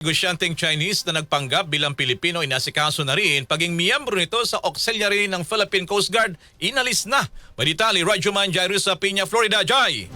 Negosyanteng Chinese na nagpanggap bilang Pilipino inasikaso na rin paging miyembro nito sa auxiliary ng Philippine Coast Guard inalis na. Maditali, Radyoman Jairus sa Piña, Florida. Jai!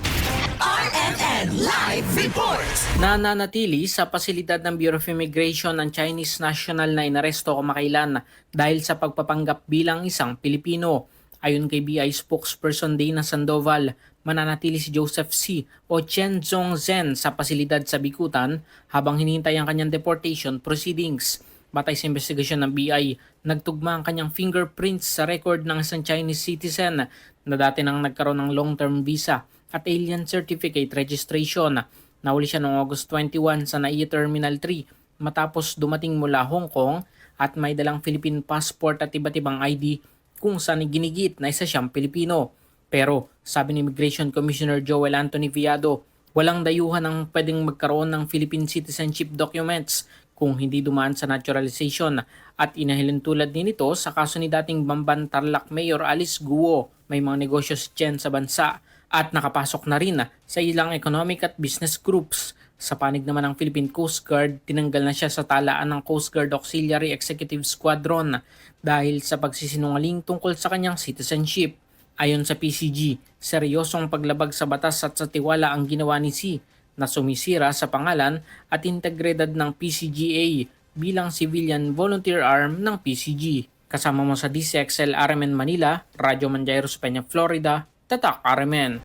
RNN Live Report. Nananatili sa pasilidad ng Bureau of Immigration ang Chinese national na inaresto kamakailan dahil sa pagpapanggap bilang isang Pilipino. Ayon kay BI spokesperson Dana Sandoval, mananatili si Joseph C. o Chen Zong Zhen sa pasilidad sa Bikutan habang hinihintay ang kanyang deportation proceedings. Batay sa investigasyon ng BI, nagtugma ang kanyang fingerprints sa record ng isang Chinese citizen na dati nang nagkaroon ng long-term visa at alien certificate registration. Nahuli siya noong August 21 sa NAIA Terminal 3 matapos dumating mula Hong Kong at may dalang Philippine passport at iba't ibang ID kung saan ginigit na isa siyang Pilipino. Pero sabi ni Immigration Commissioner Joel Anthony Viado, walang dayuhan ang pwedeng magkaroon ng Philippine citizenship documents kung hindi dumaan sa naturalization at inahilin tulad din ito sa kaso ni dating Bamban Tarlac Mayor Alice Guo. May mga negosyo si Chen sa bansa at nakapasok na rin sa ilang economic at business groups. Sa panig naman ng Philippine Coast Guard, tinanggal na siya sa talaan ng Coast Guard Auxiliary Executive Squadron dahil sa pagsisinungaling tungkol sa kanyang citizenship. Ayon sa PCG, seryosong paglabag sa batas at sa tiwala ang ginawa ni C na sumisira sa pangalan at integridad ng PCGA bilang civilian volunteer arm ng PCG. Kasama mo sa DCXL RMN Manila, Radyo Manjairos Peña, Florida, Tatak RMN.